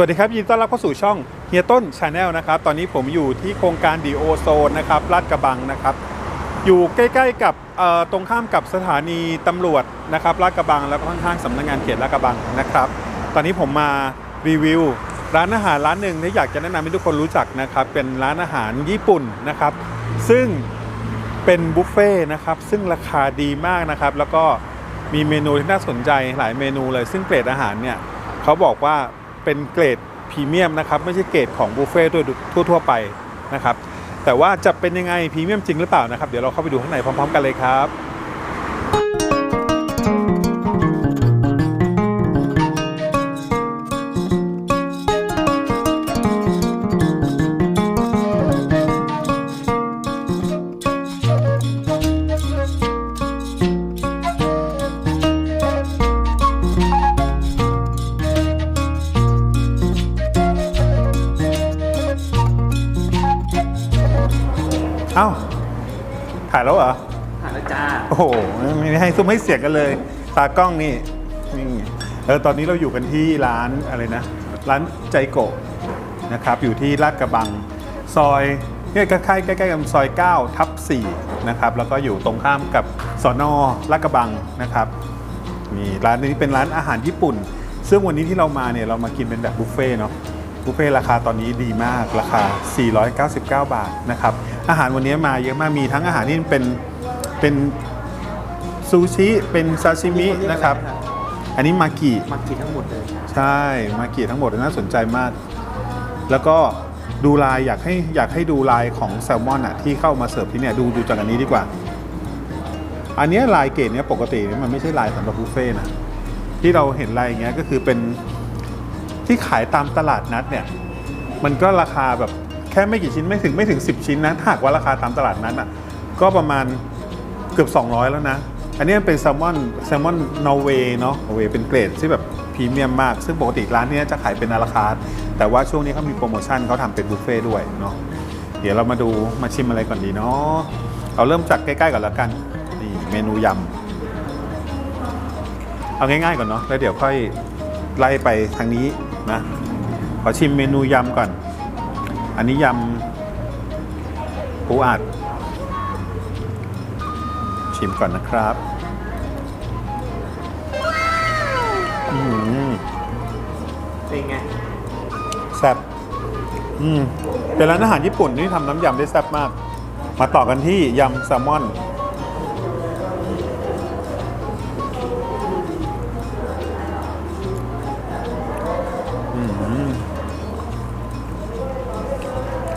วัสดีครับ ยินดีต้อนรับเข้าสู่ช่องเฮียต้นชาแนลนะครับ ตอนนี้ผมอยู่ที่โครงการดีโอโซนนะครับลาดกระบังนะครับ อยู่ใกล้ๆกับตรงข้ามกับสถานีตำรวจนะครับลาดกระบัง แล้วก็ข้างๆสำนักงานเขตลาดกระบังนะครับ ตอนนี้ผมมารีวิวร้านอาหารร้านหนึ่งที่อยากจะแนะนำให้ทุกคนรู้จักนะครับ เป็นร้านอาหารญี่ปุ่นนะครับ ซึ่งเป็นบุฟเฟ่นะครับ ซึ่งราคาดีมากนะครับ แล้วก็มีเมนูที่น่าสนใจหลายเมนูเลย ซึ่งเกรดอาหารเนี่ยเขาบอกว่า เป็นเกรดพรีเมียมนะครับไม่ใช่เกรดของบุฟเฟ่ต์ทั่วๆไปนะครับแต่ว่าจะเป็นยังไงพรีเมียมจริงหรือเปล่านะครับ เดี๋ยวเราเข้าไปดูข้างในพร้อม ๆ กันเลยครับ อ้าถ่ายแล้วเหรอ ผ่านแล้วจ้าโอ้โห ไม่ให้ซุ้มให้เสียงกันเลย ตากล้องนี่ นี่ เออ ตอนนี้เราอยู่กันที่ร้านอะไรนะ ร้านใจโกะนะครับ อยู่ที่ลาดกระบัง ซอยเนี่ยใกล้ๆใกล้ๆกับซอย 9 ทับ 4 นะครับ แล้วก็อยู่ตรงข้ามกับสอนอลาดกระบังนะครับ มีร้านนี้เป็นร้านอาหารญี่ปุ่น ซึ่งวันนี้ที่เรามาเนี่ยเรามากินเป็นแบบบุฟเฟ่ต์เนาะ บุฟเฟ่ต์ราคาตอนนี้ดีมากราคา 499 บาทนะครับอาหารวันนี้มาเยอะมากมีทั้งอาหารที่เป็นเป็นซูชิเป็นซาชิมินะครับ อันนี้มากิมากินทั้งหมดเลยใช่มากิทั้งหมดน่าสนใจมาก แล้วก็ดูลายอยากให้อยากให้ดูลายของแซลมอนอะที่เข้ามาเสิร์ฟที่เนี่ยดูดูจากอันนี้ดีกว่า อันเนี้ยลายเกรดเนี้ยปกติเนี่ยมันไม่ใช่ลายสำหรับบุฟเฟ่ต์นะที่เราเห็นลายอย่างเงี้ยก็คือเป็น ที่ขายตามตลาดนัดเนี่ยมันก็ราคาแบบแค่ไม่กี่ชิ้นไม่ถึงไม่ถึง 10 ชิ้นนะถ้าหากว่าราคาตามตลาดนัดอะก็ประมาณเกือบ 200 แล้วนะ อันนี้เป็นแซลมอนแซลมอนนอร์เวย์เนาะนอร์เวย์เป็นเกรดที่แบบพรีเมียมมาก ซึ่งปกติร้านเนี้ยจะขายเป็นอาราคาร์แต่ว่าช่วงนี้เขามีโปรโมชั่นเขาทำเป็นบุฟเฟ่ต์ด้วยเนาะเดี๋ยวเรามาดูมาชิมอะไรก่อนดีเนาะเอาเริ่มจากใกล้ๆก่อนแล้วกันนี่เมนูยำเอาง่ายๆก่อนเนาะแล้วเดี๋ยวค่อยไล่ไปทางนี้ นะ ขอชิมเมนูยำก่อน อันนี้ยำปูอัด ชิมก่อนนะครับอืมเป็นไงแซ่บอืมเป็นร้านอาหารญี่ปุ่นที่ทำน้ำยำได้แซ่บมาก มาต่อกันที่ยำแซลมอน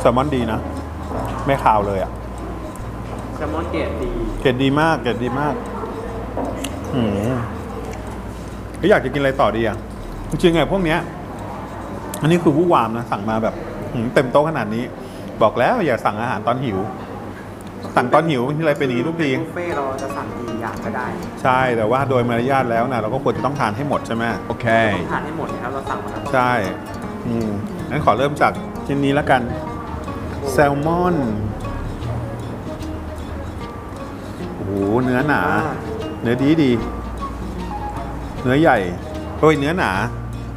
แซลมอนดีนะ ไม่คาวเลยอะ่ะแซลมอนเกรดดีเกรดดีมากเกรดดีมากอืมแล้วอยากจะกินอะไรต่อดีอะ จริงๆไงพวกเนี้ย อันนี้คือผู้วามนะ สั่งมาแบบหืมเต็มโต๊ะขนาดนี้ บอกแล้วอย่าสั่งอาหารตอนหิว สั่งตอนหิวที่ไรเป็นอย่างนี้ทุกที บุฟเฟ่ต์เราจะสั่งกี่อย่างก็ได้ใช่แต่ว่าโดยมารยาทแล้วนะเราก็ควรจะต้องทานให้หมดใช่ไหมโอเค ต้องทานให้หมดนะครับเราสั่งมาทั้งหมดใช่ อืมงั้นขอเริ่มจากชิ้นนี้แล้วกันแซ ลมอน โอ้โห เนื้อหนา เนื้อดีดี เนื้อใหญ่โอ้ยเนื้อหนา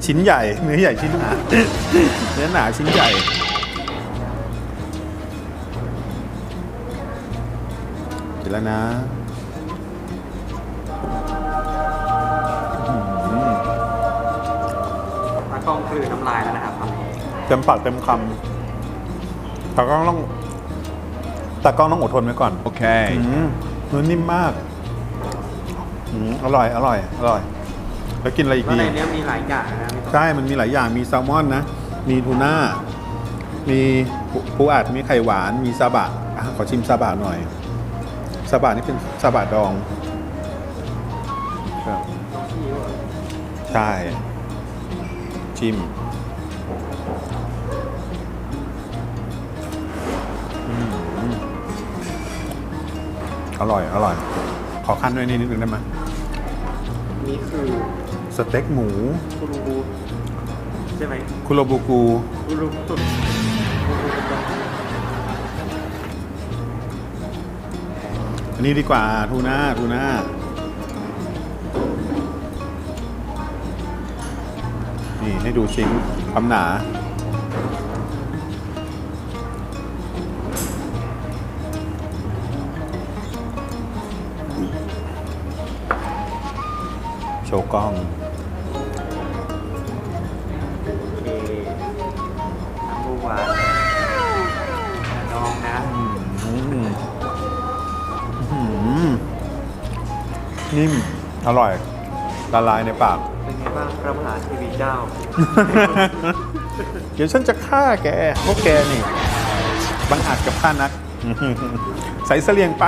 ชิ้นใหญ่ เนื้อใหญ่ชิ้นหนา เนื้อหนาชิ้นใหญ่ เสร็จแล้วนะอื้อหือตากล้องคือน้ำลายแล้วนะครับตอนนี้เต็มปากเต็มคำ ตากล้องต้องตากล้องต้องอดทนไว้ก่อนโอเคอืมเนื้อนิ่มมากอืมอร่อย อร่อย อร่อย แล้วกินอะไรอีกแล้วดีในเนี้ยมีหลายอย่างนะมีใช่ มันมีหลายอย่าง มีแซลมอนนะ มีทูน่า มีปูปูอัด มีไข่หวาน มีซาบะอะขอชิมซาบะหน่อย ซาบะนี่เป็นซาบะดองครับใช่ ชิม อร่อย อร่อย ขอขั้นด้วยนิดนึงได้ไหมนี่คือสเต็กหมูคุรูบูใช่ไหมคุโรบุกู คุรูบุอันนี้ดีกว่าทูน่าทูน่านี่ให้ดูชิ้นความหนา ชว์กล้องโอเคน้ำบูหวานน้องนะอืมอืมนิ่ม อร่อย ละลายในปาก เป็นไงบ้างพระมหาเทวีเจ้า เดี๋ยวฉันจะฆ่าแก พวกแกนี่ บังอาจกับข้านัก ใส่เสลียงไป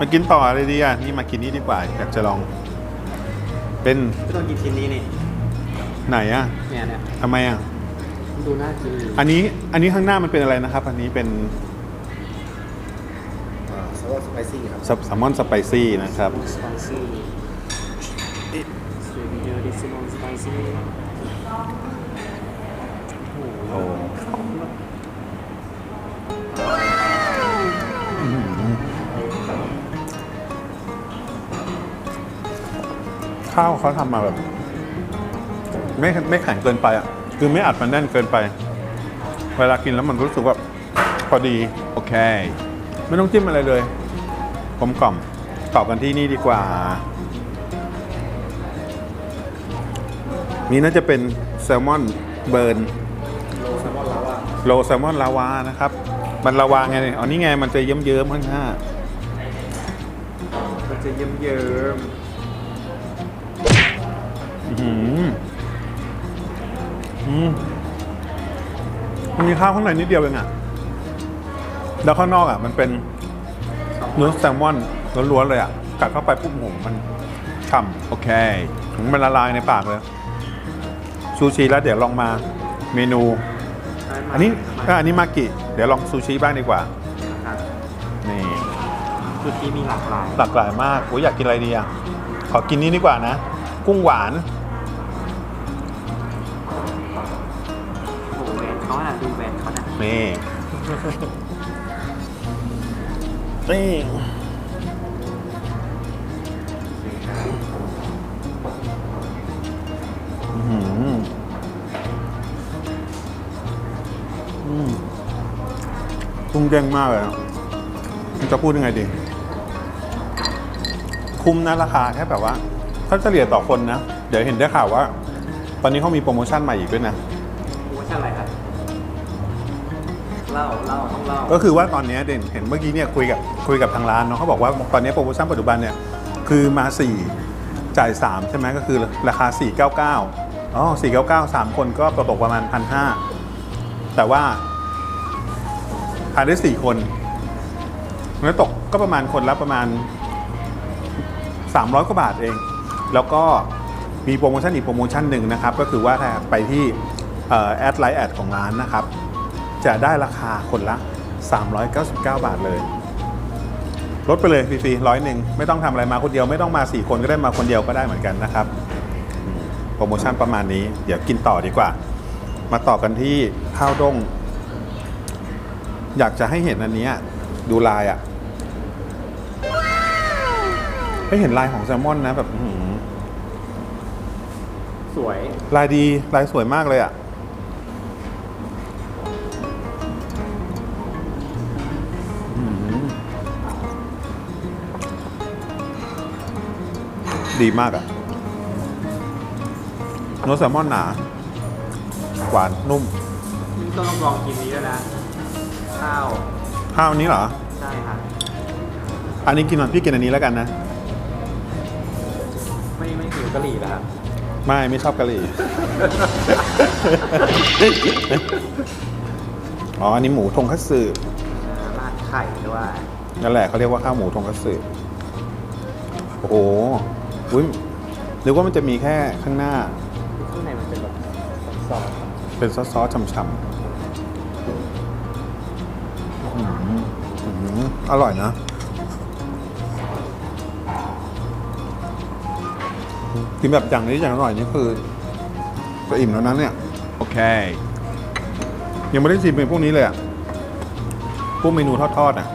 มากินต่อเลยดีอะนี่มากินนี่ดีกว่าอยากจะลอง เป็นไม่ต้องกินชิ้นนี้นี่ไหนอะเนี่ยเนี่ยทำไมอะมันดูน่ากินอันนี้อันนี้ข้างหน้ามันเป็นอะไรนะครับ อันนี้เป็นซอสสไปซี่ครับแซลมอนสไปซี่นะครับสไปซี่สวีเดอร์ดิซิมอนสไปซี่โอ้โหโอ้อื้อ ข้าวเขาทำมาแบบ ไม่ไม่แข็งเกินไปอะ คือไม่อัดมันแน่นเกินไป เวลากินแล้วมันรู้สึกว่าพอดี โอเค ไม่ต้องจิ้มอะไรเลยกลมกล่อมต่อกันที่นี่ดีกว่า นี่น่าจะเป็นแซลมอนเบิร์นโลแซลมอนลาวานะครับ มันลาวาไงเนี่ยอ๋อนี่ไงมันจะเยิ้มๆข้างหน้ามันจะเยิ้มเยิ้ม มมันมีข้าวข้างในนิดเดียวเองอะแล้วข้างนอกอะมันเป็นเนื้อแซลมอนล้วนๆเลยอะกัดเข้าไปปุ๊บโอ้โหมันฉ่ำโอเคมันละลายในปากเลย ซูชิแล้วเดี๋ยวลองมาเมนู อันนี้อะอันนี้มากิ เดี๋ยวลองซูชิบ้างดีกว่าครับนี่คือที่มีหลากหลาย หลากหลายมากโอ้ยอยากกินอะไรดีอะ ขอกินนี้ดีกว่านะ กุ้งหวาน นเขาน่ะนี่นี่อื้อหืออืมกุ้งเด้งมากเลยอะมันจะพูดยังไงดี คุ้มนะราคาแค่แบบว่า ถ้าเฉลี่ยต่อคนนะ เดี๋ยวเห็นได้ข่าวว่า ตอนนี้เขามีโปรโมชั่นใหม่อีกด้วยนะ เล่าเล่าต้องเล่าก็คือว่าตอนนี้เด่นเห็นเมื่อกี้เนี่ยคุยกับคุยกับทางร้านเนาะเขาบอกว่าตอนนี้โปรโมชั่นปัจจุบันเนี่ยคือมา 4 จ่าย 3 ใช่ไหมก็คือราคา 499อ๋อ499 3 คนก็ตกประมาณ 1,500 แต่ว่าทานได้ 4 คนแล้วตกก็ประมาณคนละประมาณ 300 กว่าบาทเอง แล้วก็มีโปรโมชั่นอีกโปรโมชั่นหนึ่งนะครับ ก็คือว่าถ้าไปที่แอดไลน์แอดของร้านนะครับ จะได้ราคาคนละ 399 บาทเลย ลดไปเลยฟรีๆร้อยหนึ่งไม่ต้องทำอะไรมาคนเดียวไม่ต้องมา 4 คนก็ได้มาคนเดียวก็ได้เหมือนกันนะครับอืมโปรโมชั่นประมาณนี้ เดี๋ยวกินต่อดีกว่า มาต่อกันที่ข้าวด้ง อยากจะให้เห็นอันเนี้ยดูลายอะ่ะให้เห็นลายของแซลมอนนะแบบอื้อหือสวย ลายดีลายสวยมากเลยอะ่ะ ดีมากอะ่ะเนื้อแซลมอนหนา หวานนุ่มนี่ต้องลองกินนี้ด้วยนะ ข้าว ข้าวนี้เหรอ ใช่ค่ะ อันนี้กินก่อนพี่กินอันนี้แล้วกันนะ ไม่ไม่หิวกะหรี่แล้วครับ ไม่ไม่ชอบกะหรี่ อ๋อ อันนี้หมูทงคัตสึอ่าราดไข่ด้วย นั่นแหละเขาเรียกว่าข้าวหมูทงคัตสึโอ้โห อุ้ยนึกว่ามันจะมีแค่ข้างหน้า ข้างในมันเป็นแบบซอสเป็นซอสซอสช่ำๆอื้อหืออื้อหืออร่อยนะ กินแบบอย่างนี้อย่างอร่อยนี่คือจะอิ่มแล้วนั้นเนี่ย โอเค ยังไม่ได้ชิมเป็นพวกนี้เลยอะพวกเมนูทอดๆอะ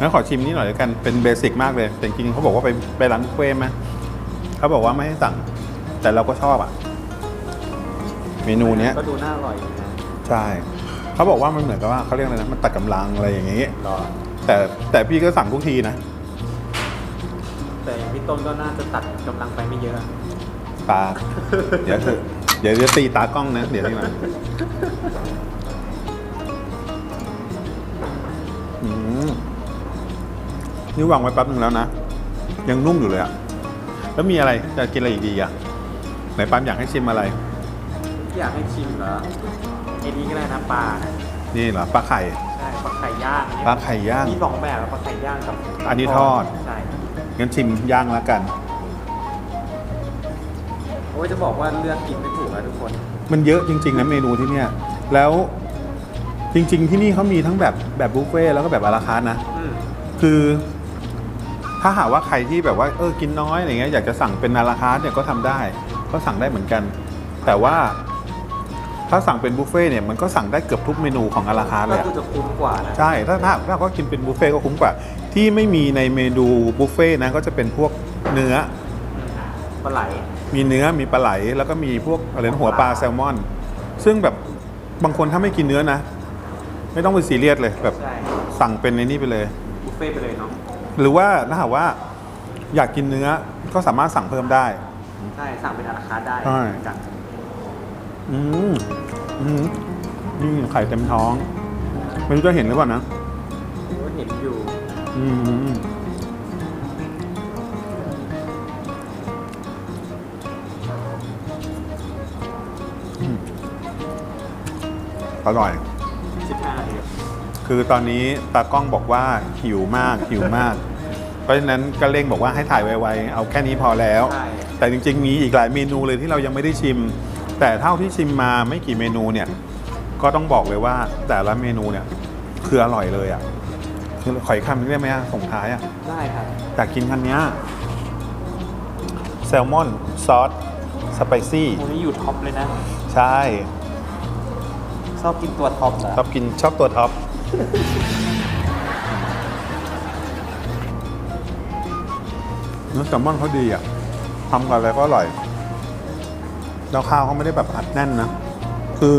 งั้นขอชิมนี้หน่อยแล้วกันเป็นเบสิกมากเลยแต่จริงๆเขาบอกว่าไปไปร้านบุฟเฟ่ต์ไหมเขาบอกว่าไม่ให้สั่ง แต่เราก็ชอบอะ เมนูเนี้ยก็ดูน่าอร่อยดีนะใช่เขาบอกว่ามันเหมือนกับว่าเขาเรียกอะไรนะมันตัดกำลังอะไรอย่างงี้รอแต่แต่พี่ก็สั่งทุกทีนะแต่พี่ต้นก็น่าจะตัดกำลังไปไม่เยอะตาเดี๋ยวเถอะเดี๋ยวจะตีตากล้องนะ เดี๋ยวนี่มาอืม นี่วางไว้แป๊บนึงแล้วนะ ยังนุ่มอยู่เลยอะแล้วมีอะไรจะกินอะไรอีกดีอะไหนปาล์มอยากให้ชิมอะไร อยากให้ชิมเหรอไอ้นี้ก็ได้นะปลานี่เหรอปลาไข่ใช่ปลาไข่ย่างปลาไข่ย่าง มีสองแบบปลาไข่ย่างกับอันนี้ทอด ใช่งั้นชิมย่างแล้วกันโอ้ยจะบอกว่าเลือกกินไม่ถูกนะทุกคน มันเยอะจริงๆนะเมนูที่เนี่ย แล้วจริง ๆ ที่นี่เขามีทั้งแบบแบบบุฟเฟ่ต์แล้วก็แบบอาราคาร์ทนะอืมคือ ถ้าหากว่าใครที่แบบว่าเออกินน้อยอะไรเงี้ยอยากจะสั่งเป็นอาราคาร์ทเนี่ยก็ทำได้ ก็สั่งได้เหมือนกัน แต่ว่าถ้าสั่งเป็นบุฟเฟ่ต์เนี่ยมันก็สั่งได้เกือบทุกเมนูของอาราคาร์ทก็เลยอะคือจะคุ้มกว่านะใช่ถ้าถ้าถ้าก็กินเป็นบุฟเฟ่ต์ก็คุ้มกว่า ที่ไม่มีในเมนูบุฟเฟ่ต์นะก็จะเป็นพวกเนื้อปลาไหล มีเนื้อมีปลาไหล แล้วก็มีพวกอะไรนะหัวปลาแซลมอน ซึ่งแบบบางคนถ้าไม่กินเนื้อนะ ไม่ต้องไปซีเรียสเลยแบบใช่สั่งเป็นในนี้ไปเลยบุฟเฟ่ต์ไปเลยเนาะ หรือว่าถ้าหากว่าอยากกินเนื้อก็สามารถสั่งเพิ่มได้ ใช่สั่งเป็นอาราคาร์ทได้ใช่ จากอืมอืมนี่ไข่เต็มท้อง ไม่รู้จะเห็นหรือเปล่านะ ก็เห็นอยู่อืมอืมอร่อย15เดือน คือตอนนี้ตากล้องบอกว่าหิวมากหิวมาก เพราะฉะนั้นก็เร่งบอกว่าให้ถ่ายไวๆ เอาแค่นี้พอแล้ว ใช่ แต่จริงๆ มีอีกหลายเมนูเลยที่เรายังไม่ได้ชิม แต่เท่าที่ชิมมาไม่กี่เมนูเนี่ย ก็ต้องบอกเลยว่าแต่ละเมนูเนี่ยคืออร่อยเลยอะ่ะคือขออีกคำนึงได้ไหมอะส่งท้ายอะ่ะ ได้ครับ อยากกินคันเนี้ยแซลมอน ซอส สไปซี่โอ้นี่อยู่ท็อปเลยนะ ใช่ ชอบกินตัวท็อปเหรอชอบกินชอบตัวท็อป เนื้อแซลมอนเขาดีอะทำกับอะไรก็อร่อย แล้วข้าวเขาไม่ได้แบบอัดแน่นนะ คือ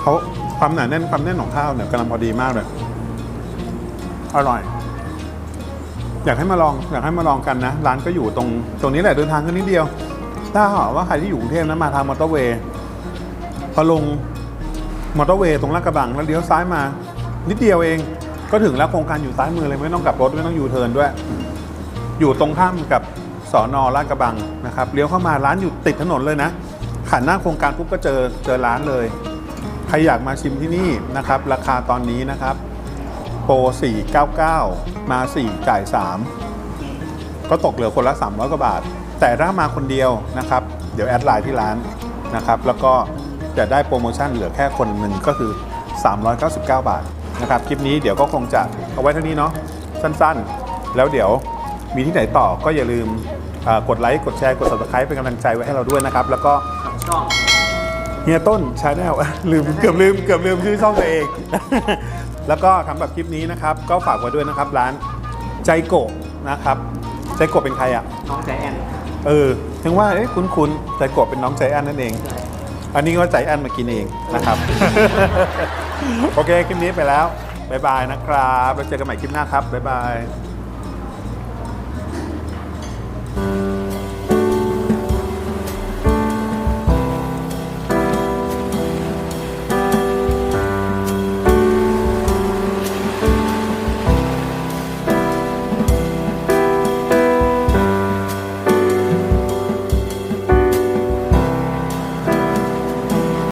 เขาความหนาแน่นความแน่นของข้าวเนี่ยกำลังพอดีมากเลย อร่อย อยากให้มาลองอยากให้มาลองกันนะ ร้านก็อยู่ตรง ตรงนี้แหละเดินทางแค่นิดเดียว ถ้าหากว่าใครที่อยู่กรุงเทพนะมาทางมอเตอร์เวย์พอลง มอเตอร์เวย์ตรงลาดกระบังแล้วเลี้ยวซ้ายมา นิดเดียวเอง ก็ถึงแล้วโครงการอยู่ซ้ายมือเลยไม่ต้องกลับรถไม่ต้องยูเทิร์นด้วย อยู่ตรงข้ามกับสอนอลาดกระบังนะครับเลี้ยวเข้ามาร้านอยู่ติดถนนเลยนะผ่านหน้าโครงการปุ๊บก็เจอเจอร้านเลย ใครอยากมาชิมที่นี่นะครับ ราคาตอนนี้นะครับ โปร 499 มา 4 จ่าย 3 ก็ตกเหลือคนละ 300 กว่าบาท แต่ถ้ามาคนเดียวนะครับ เดี๋ยวแอดไลน์ที่ร้านนะครับ แล้วก็ จะได้โปรโมชั่นเหลือแค่คนหนึ่งก็คือ 399 บาทนะครับคลิปนี้เดี๋ยวก็คงจะเอาไว้เท่านี้เนาะสั้นๆ แล้วเดี๋ยวมีที่ไหนต่อก็อย่าลืมอ่ากดไลค์กดแชร์กด subscribe เป็นกำลังใจไว้ให้เราด้วยนะครับ แล้วก็กับช่องเฮียต้นชาแนลลืมเกือบลืมเกือบลืมชื่อช่องตัวเอง แล้วก็สำหรับคลิปนี้นะครับ ก็ฝากไว้ด้วยนะครับ ร้านใจโกะนะครับใจโกะเป็นใครอะน้องใจแอนเออถึงว่าเอ๊ะคุ้นๆใจโกะเป็นน้องใจแอนนั่นเอง อันนี้ก็ใจอันมากินเองนะครับ โอเคคลิปนี้ไปแล้วบายบายนะครับแล้วเจอกันใหม่คลิปหน้าครับบายบาย